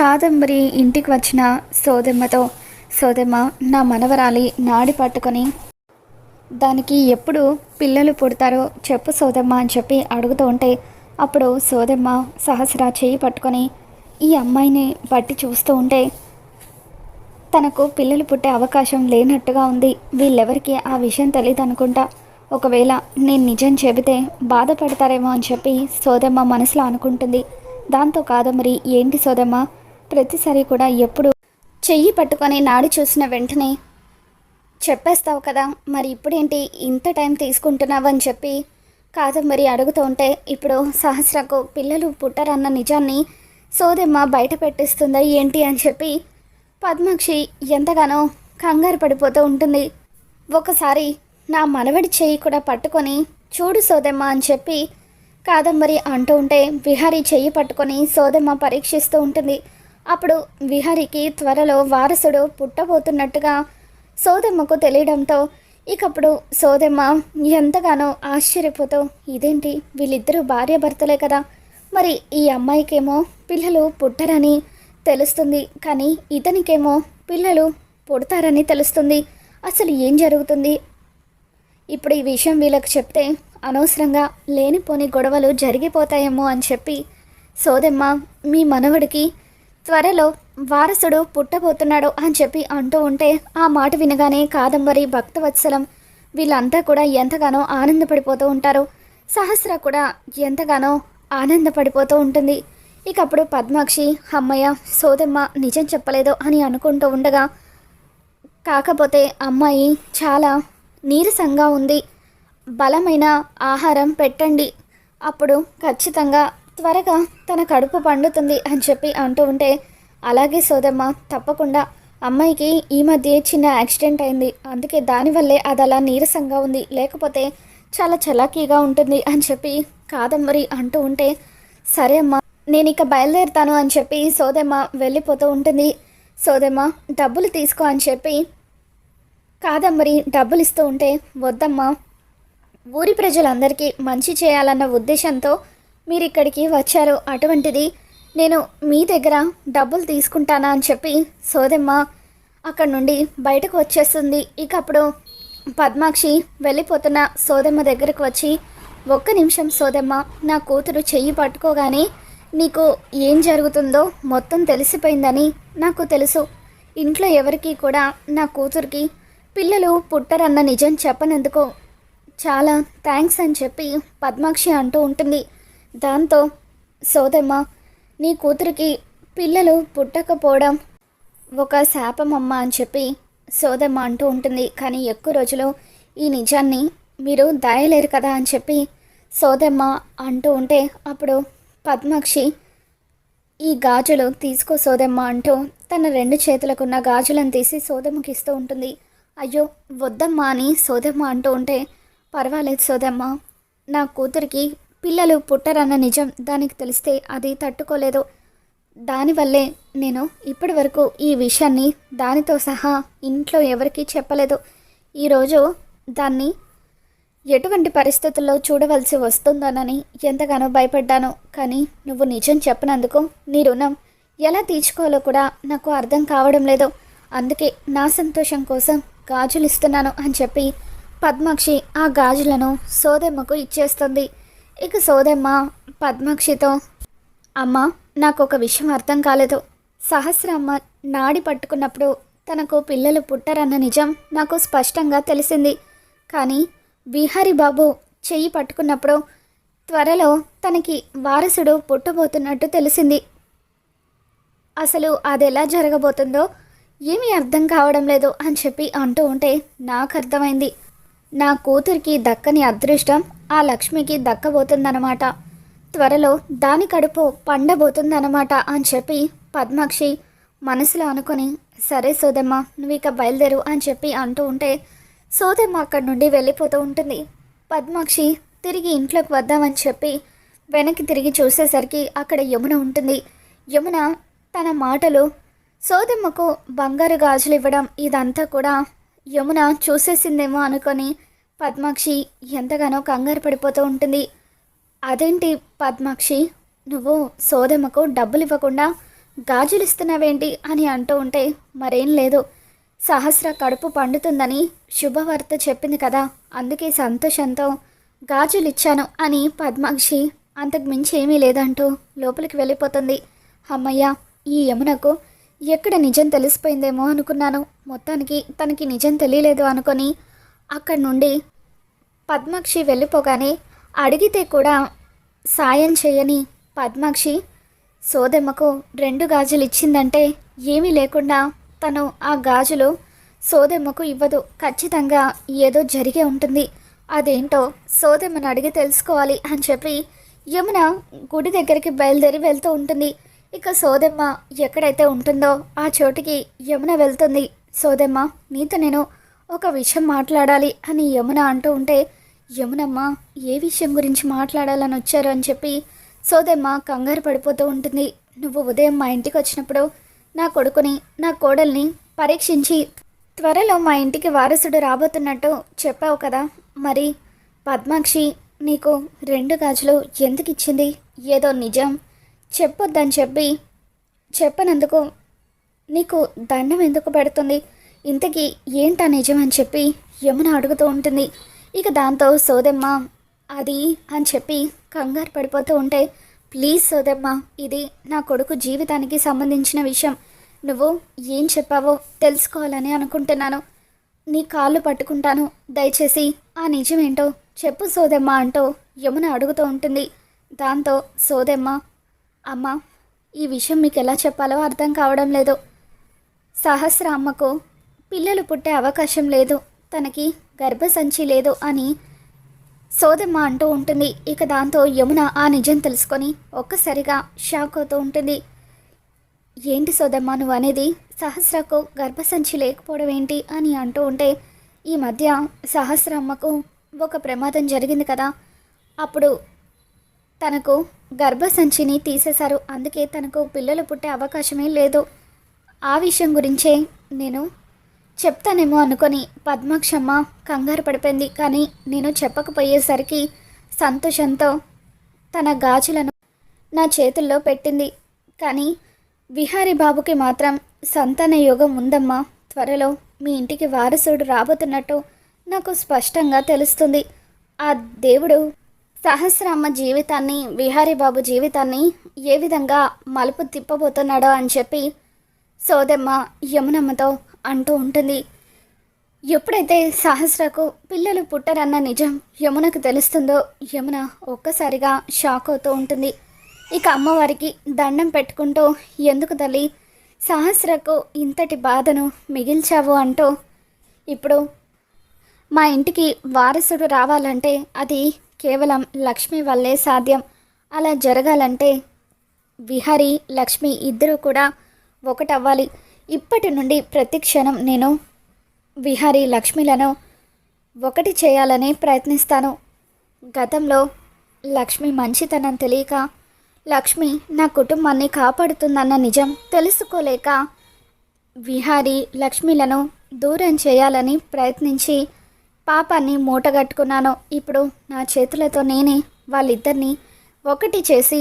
కాదంబరి ఇంటికి వచ్చిన సోదెమ్మతో సోదెమ్మ నా మనవరాలి నాడి పట్టుకొని దానికి ఎప్పుడు పిల్లలు పుడతారో చెప్పు సోదమ్మ అని చెప్పి అడుగుతూ ఉంటే అప్పుడు సోదమ్మ సహస్ర చేయి పట్టుకొని ఈ అమ్మాయిని బట్టి చూస్తూ ఉంటే తనకు పిల్లలు పుట్టే అవకాశం లేనట్టుగా ఉంది. వీళ్ళెవరికి ఆ విషయం తెలియదు అనుకుంటా. ఒకవేళ నేను నిజం చెబితే బాధపడతారేమో అని చెప్పి సోదమ్మ మనసులో అనుకుంటుంది. దాంతో కాదమరి ఏంటి సోదమ్మ? ప్రతిసారి కూడా ఎప్పుడు చెయ్యి పట్టుకొని నాడి చూసిన వెంటనే చెప్పేస్తావు కదా మరి ఇప్పుడేంటి ఇంత టైం తీసుకుంటున్నావు అని చెప్పి కాదంబరి అడుగుతూ ఉంటే ఇప్పుడు సహస్రకు పిల్లలు పుట్టారన్న నిజాన్ని సోదెమ్మ బయట పెట్టిస్తుందా ఏంటి అని చెప్పి పద్మాక్షి ఎంతగానో కంగారు పడిపోతూ ఉంటుంది. ఒకసారి నా మనవడి చేయి కూడా పట్టుకొని చూడు సోదెమ్మ అని చెప్పి కాదంబరి అంటూ ఉంటే విహారీ చెయ్యి పట్టుకొని సోదెమ్మ పరీక్షిస్తూ ఉంటుంది. అప్పుడు విహారికి త్వరలో వారసుడు పుట్టబోతున్నట్టుగా సోదమ్మకు తెలియడంతో ఇకప్పుడు సోదమ్మ ఎంతగానో ఆశ్చర్యపోతూ ఇదేంటి? వీళ్ళిద్దరూ భార్యాభర్తలే కదా. మరి ఈ అమ్మాయికేమో పిల్లలు పుట్టరని తెలుస్తుంది కానీ ఇతనికేమో పిల్లలు పుడతారని తెలుస్తుంది. అసలు ఏం జరుగుతుంది? ఇప్పుడు ఈ విషయం వీళ్ళకి చెప్తే అనవసరంగా లేనిపోని గొడవలు జరిగిపోతాయేమో అని చెప్పి సోదెమ్మ మీ మనవడికి త్వరలో వారసుడు పుట్టబోతున్నాడు అని చెప్పి అంటూ ఉంటే ఆ మాట వినగానే కాదంబరి భక్తవత్సలం వీళ్ళంతా కూడా ఎంతగానో ఆనందపడిపోతూ ఉంటారు. సహస్ర కూడా ఎంతగానో ఆనందపడిపోతూ ఉంటుంది. ఇక అప్పుడు పద్మాక్షి అమ్మయ్య సోదమ్మ నిజం చెప్పలేదు అని అనుకుంటూ ఉండగా కాకపోతే అమ్మాయి చాలా నీరసంగా ఉంది. బలమైన ఆహారం పెట్టండి. అప్పుడు ఖచ్చితంగా త్వరగా తన కడుపు పండుతుంది అని చెప్పి అంటూ ఉంటే అలాగే సోదమ్మ తప్పకుండా. అమ్మాయికి ఈ మధ్య చిన్న యాక్సిడెంట్ అయింది. అందుకే దానివల్లే అది అలా నీరసంగా ఉంది. లేకపోతే చాలా చలాకీగా ఉంటుంది అని చెప్పి కాదమ్మరి అంటూ ఉంటే సరే అమ్మా నేను ఇక బయలుదేరుతాను అని చెప్పి సోదమ్మ వెళ్ళిపోతూ ఉంటుంది. సోదమ్మ డబ్బులు తీసుకో అని చెప్పి కాదమ్మరి డబ్బులు ఇస్తూ ఉంటే వద్దమ్మా. ఊరి ప్రజలందరికీ మంచి చేయాలన్న ఉద్దేశంతో మీరు ఇక్కడికి వచ్చారు. అటువంటిది నేను మీ దగ్గర డబ్బులు తీసుకుంటానా అని చెప్పి సోదమ్మ అక్కడ నుండి బయటకు వచ్చేస్తుంది. ఇక అప్పుడు పద్మాక్షి వెళ్ళిపోతున్న సోదమ్మ దగ్గరకు వచ్చి ఒక్క నిమిషం సోదమ్మ నా కూతురు చెయ్యి పట్టుకోగానే నీకు ఏం జరుగుతుందో మొత్తం తెలిసిపోయిందని నాకు తెలుసు. ఇంట్లో ఎవరికి కూడా నా కూతురికి పిల్లలు పుట్టరన్న నిజం చెప్పనందుకు చాలా థ్యాంక్స్ అని చెప్పి పద్మాక్షి అంటూ ఉంటుంది. దాంతో సోదమ్మ నీ కూతురికి పిల్లలు పుట్టకపోవడం ఒక శాపం అని చెప్పి సోదమ్మ అంటూ ఉంటుంది. కానీ ఎక్కువ రోజులు ఈ నిజాన్ని మీరు దాయలేరు కదా అని చెప్పి సోదమ్మ అంటూ ఉంటే అప్పుడు పద్మాక్షి ఈ గాజులు తీసుకో సోదమ్మ అంటూ తన రెండు చేతులకున్న గాజులను తీసి సోదమ్మకి ఇస్తూ ఉంటుంది. అయ్యో వద్దమ్మా అని సోదమ్మ అంటూ ఉంటే పర్వాలేదు సోదమ్మ నా కూతురికి పిల్లలు పుట్టరన్న నిజం దానికి తెలిస్తే అది తట్టుకోలేదు. దానివల్లే నేను ఇప్పటి వరకు ఈ విషయాన్ని దానితో సహా ఇంట్లో ఎవరికీ చెప్పలేదు. ఈరోజు దాన్ని ఎటువంటి పరిస్థితుల్లో చూడవలసి వస్తుందోనని ఎంతగానో భయపడ్డాను. కానీ నువ్వు నిజం చెప్పినందుకు నీ రుణం ఎలా తీర్చుకోవాలో కూడా నాకు అర్థం కావడం లేదు. అందుకే నా సంతోషం కోసం గాజులు ఇస్తున్నాను అని చెప్పి పద్మాక్షి ఆ గాజులను సోదమ్మకు ఇచ్చేస్తుంది. ఇక సోదమ్మ పద్మాక్షితో అమ్మ నాకు ఒక విషయం అర్థం కాలేదు. సహస్ర అమ్మ నాడి పట్టుకున్నప్పుడు తనకు పిల్లలు పుట్టరన్న నిజం నాకు స్పష్టంగా తెలిసింది. కానీ విహారీ బాబు చెయ్యి పట్టుకున్నప్పుడు త్వరలో తనకి వారసుడు పుట్టబోతున్నట్టు తెలిసింది. అసలు అది ఎలా జరగబోతుందో ఏమీ అర్థం కావడం లేదు అని చెప్పి అంటూ ఉంటే నాకు అర్థమైంది. నా కూతురికి దక్కని అదృష్టం ఆ లక్ష్మికి దక్కబోతుందన్నమాట. త్వరలో దాని కడుపు పండబోతుందన్నమాట అని చెప్పి పద్మాక్షి మనసులో అనుకొని సరే సోదమ్మ నువ్వు ఇక బయలుదేరు అని చెప్పి అంటూ ఉంటే సోదమ్మ అక్కడి నుండి వెళ్ళిపోతూ ఉంటుంది. పద్మాక్షి తిరిగి ఇంట్లోకి వద్దామని చెప్పి వెనక్కి తిరిగి చూసేసరికి అక్కడ యమున ఉంటుంది. యమున తన మాటలు సోదమ్మకు బంగారు గాజులు ఇవ్వడం ఇదంతా కూడా యమున చూసేసిందేమో అనుకొని పద్మాక్షి ఎంతగానో కంగారు పడిపోతూ ఉంటుంది. అదేంటి పద్మాక్షి? నువ్వు సోదమ్మకు డబ్బులు ఇవ్వకుండా గాజులు ఇస్తున్నావేంటి అని అంటూ ఉంటే మరేం లేదు. సహస్ర కడుపు పండుతుందని శుభవార్త చెప్పింది కదా. అందుకే సంతోషంతో గాజులు ఇచ్చాను అని పద్మాక్షి అంతకు మించి ఏమీ లేదంటూ లోపలికి వెళ్ళిపోతుంది. అమ్మయ్య ఈ యమునకు ఎక్కడ నిజం తెలిసిపోయిందేమో అనుకున్నాను. మొత్తానికి తనకి నిజం తెలియలేదు అనుకొని అక్కడి నుండి పద్మాక్షి వెళ్ళిపోగానే అడిగితే కూడా సాయం చేయని పద్మాక్షి సోదెమ్మకు రెండు గాజులు ఇచ్చిందంటే ఏమీ లేకుండా తను ఆ గాజులు సోదెమ్మకు ఇవ్వదు. ఖచ్చితంగా ఏదో జరిగే ఉంటుంది. అదేంటో సోదెమ్మను అడిగి తెలుసుకోవాలి అని చెప్పి యమున గుడి దగ్గరికి బయలుదేరి వెళ్తూ ఉంటుంది. ఇక సోదెమ్మ ఎక్కడైతే ఉంటుందో ఆ చోటికి యమున వెళ్తుంది. సోదెమ్మ నీతో నేను ఒక విషయం మాట్లాడాలి అని యమున అంటూ ఉంటే యమునమ్మ ఏ విషయం గురించి మాట్లాడాలని వచ్చారు అని చెప్పి సోదమ్మ కంగారు పడిపోతూ ఉంటుంది. నువ్వు ఉదయం మా ఇంటికి వచ్చినప్పుడు నా కొడుకుని నా కోడల్ని పరీక్షించి త్వరలో మా ఇంటికి వారసుడు రాబోతున్నట్టు చెప్పావు కదా. మరి పద్మాక్షి నీకు రెండు గాజులు ఎందుకు ఇచ్చింది? ఏదో నిజం చెప్పొద్దని చెప్పి చెప్పనందుకు నీకు దండం ఎందుకు పెడుతుంది? ఇంతకీ ఏంటా నిజం అని చెప్పి యమున అడుగుతూ ఉంటుంది. ఇక దాంతో సోదెమ్మ అది అని చెప్పి కంగారు పడిపోతూ ఉంటే ప్లీజ్ సోదెమ్మ ఇది నా కొడుకు జీవితానికి సంబంధించిన విషయం. నువ్వు ఏం చెప్పావో తెలుసుకోవాలని అనుకుంటున్నాను. నీ కాళ్ళు పట్టుకుంటాను. దయచేసి ఆ నిజమేంటో చెప్పు సోదెమ్మ అంటూ యమున అడుగుతూ ఉంటుంది. దాంతో సోదెమ్మ అమ్మ ఈ విషయం మీకు ఎలా చెప్పాలో అర్థం కావడం లేదు. సహస్ర అమ్మకు పిల్లలు పుట్టే అవకాశం లేదు. తనకి గర్భసంచి లేదు అని సోదమ్మ అంటూ ఉంటుంది. ఇక దాంతో యమున ఆ నిజం తెలుసుకొని ఒక్కసారిగా షాక్ అవుతూ ఉంటుంది. ఏంటి సోదమ్మ నువ్వు అనేది సహస్రకు గర్భసంచి లేకపోవడం ఏంటి? అని అంటూ ఉంటే ఈ మధ్య సహస్ర అమ్మకు ఒక ప్రమాదం జరిగింది కదా. అప్పుడు తనకు గర్భసంచిని తీసేశారు. అందుకే తనకు పిల్లలు పుట్టే అవకాశమే లేదు. ఆ విషయం గురించే నేను చెప్తానేమో అనుకొని పద్మాక్షమ్మ కంగారు పడిపోయింది. కానీ నేను చెప్పకపోయేసరికి సంతోషంతో తన గాజులను నా చేతుల్లో పెట్టింది. కానీ విహారీ బాబుకి మాత్రం సంతాన యోగం ఉందమ్మా. త్వరలో మీ ఇంటికి వారసుడు రాబోతున్నట్టు నాకు స్పష్టంగా తెలుస్తుంది. ఆ దేవుడు సహస్రామ్మ జీవితాన్ని విహారీ బాబు జీవితాన్ని ఏ విధంగా మలుపు తిప్పబోతున్నాడో అని చెప్పి సోదమ్మ యమునమ్మతో అంటూ ఉంటుంది. ఎప్పుడైతే సహస్రకు పిల్లలు పుట్టరన్న నిజం యమునకు తెలుస్తుందో యమున ఒక్కసారిగా షాక్ అవుతూ ఉంటుంది. ఇక అమ్మవారికి దండం పెట్టుకుంటూ ఎందుకు తల్లి సహస్రకు ఇంతటి బాధను మిగిల్చావు? అంటూ ఇప్పుడు మా ఇంటికి వారసుడు రావాలంటే అది కేవలం లక్ష్మి వల్లే సాధ్యం. అలా జరగాలంటే విహరి లక్ష్మి ఇద్దరూ కూడా ఒకటవ్వాలి. ఇప్పటి నుండి ప్రతి క్షణం నేను విహారీ లక్ష్మిలను ఒకటి చేయాలని ప్రయత్నిస్తాను. గతంలో లక్ష్మి మంచితనం తెలియక లక్ష్మి నా కుటుంబాన్ని కాపాడుతుందన్న నిజం తెలుసుకోలేక విహారీ లక్ష్మిలను దూరం చేయాలని ప్రయత్నించి పాపాన్ని మూటగట్టుకున్నాను. ఇప్పుడు నా చేతులతో నేనే వాళ్ళిద్దరినీ ఒకటి చేసి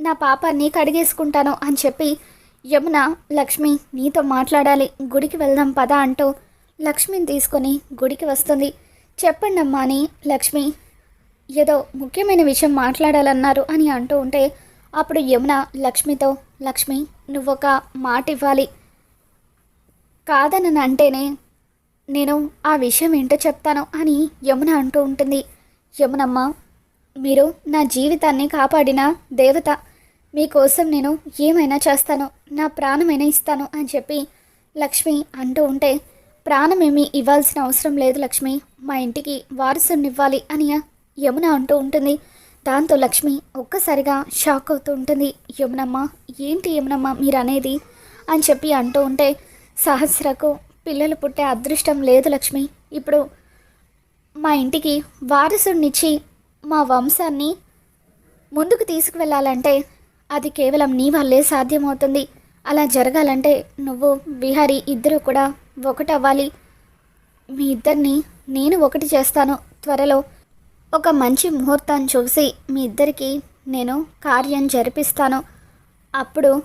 నా పాపాన్ని కడిగేసుకుంటాను అని చెప్పి యమున లక్ష్మి నీతో మాట్లాడాలి. గుడికి వెళ్దాం పద అంటూ లక్ష్మిని తీసుకొని గుడికి వస్తుంది. చెప్పండి అమ్మా అని లక్ష్మి ఏదో ముఖ్యమైన విషయం మాట్లాడాలన్నారు అని అంటూ ఉంటే అప్పుడు యమున లక్ష్మితో లక్ష్మి నువ్వొక మాట ఇవ్వాలి. కాదనని అంటేనే నేను ఆ విషయం ఏంటో చెప్తాను అని యమున అంటూ ఉంటుంది. యమునమ్మ మీరు నా జీవితాన్ని కాపాడిన దేవత మీకోసం నేను ఏమైనా చేస్తాను నా ప్రాణమైనా ఇస్తాను అని చెప్పి లక్ష్మి అంటూ ఉంటే ప్రాణమేమి ఇవ్వాల్సిన అవసరం లేదు లక్ష్మి. మా ఇంటికి వారసునివ్వాలి అని యమున అంటూ ఉంటుంది. దాంతో లక్ష్మి ఒక్కసారిగా షాక్ అవుతూ ఉంటుంది. యమునమ్మ ఏంటి యమునమ్మ మీరు అనేది అని చెప్పి అంటూ ఉంటే సహస్రకు పిల్లలు పుట్టే అదృష్టం లేదు లక్ష్మి. ఇప్పుడు మా ఇంటికి వారసుడినిచ్చి మా వంశాన్ని ముందుకు తీసుకువెళ్ళాలంటే అది కేవలం నీ వల్లే సాధ్యమవుతుంది. అలా జరగాలంటే నువ్వు విహారీ ఇద్దరు కూడా ఒకటవ్వాలి. మీ ఇద్దరిని నేను ఒకటి చేస్తాను త్వరలో. ఒక మంచి ముహూర్తాన్ని చూసి మీ ఇద్దరికి నేను కార్యం జరిపిస్తాను. అప్పుడు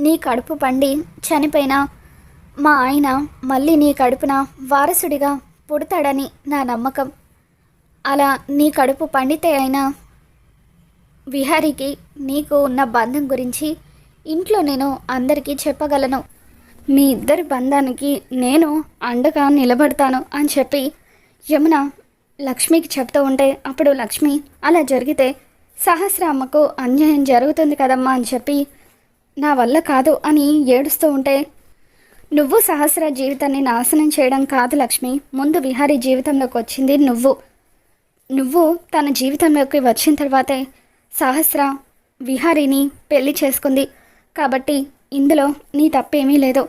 నీ కడుపు పండి చనిపోయినా మా ఆయన మళ్ళీ నీ కడుపున వారసుడిగా పుడతాడని నా నమ్మకం. అలా నీ కడుపు పండితే అయినా విహారికి నీకు ఉన్న బంధం గురించి ఇంట్లో నేను అందరికీ చెప్పగలను. మీ ఇద్దరి బంధానికి నేను అండగా నిలబడతాను అని చెప్పి యమున లక్ష్మికి చెప్తూ ఉంటే అప్పుడు లక్ష్మి అలా జరిగితే సహస్రామ్మకు అన్యాయం జరుగుతుంది కదమ్మా అని చెప్పి నా వల్ల కాదు అని ఏడుస్తూ ఉంటే నువ్వు సహస్ర జీవితాన్ని నాశనం చేయడం కాదు లక్ష్మి. ముందు విహారీ జీవితంలోకి వచ్చింది నువ్వు. నువ్వు తన జీవితంలోకి వచ్చిన తర్వాతే సహస్ర విహారిని పెళ్ళి చేసుకుంది. కాబట్టి ఇందులో నీ తప్పేమీ లేదు.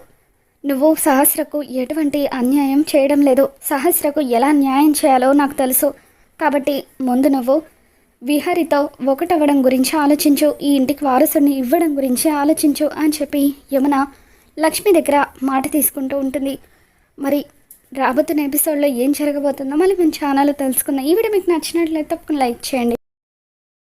నువ్వు సహస్రకు ఎటువంటి అన్యాయం చేయడం లేదు. సహస్రకు ఎలా న్యాయం చేయాలో నాకు తెలుసు. కాబట్టి ముందు నువ్వు విహారితో ఒకటవ్వడం గురించి ఆలోచించు. ఈ ఇంటికి వారసుని ఇవ్వడం గురించి ఆలోచించు అని చెప్పి యమున లక్ష్మి దగ్గర మాట తీసుకుంటూ ఉంటుంది. మరి రాబోతున్న ఎపిసోడ్లో ఏం జరగబోతుందో మళ్ళీ మేము ఛానల్లో తెలుసుకుందాం. ఈ వీడియో మీకు నచ్చినట్లయితే తప్పకుండా లైక్ చేయండి.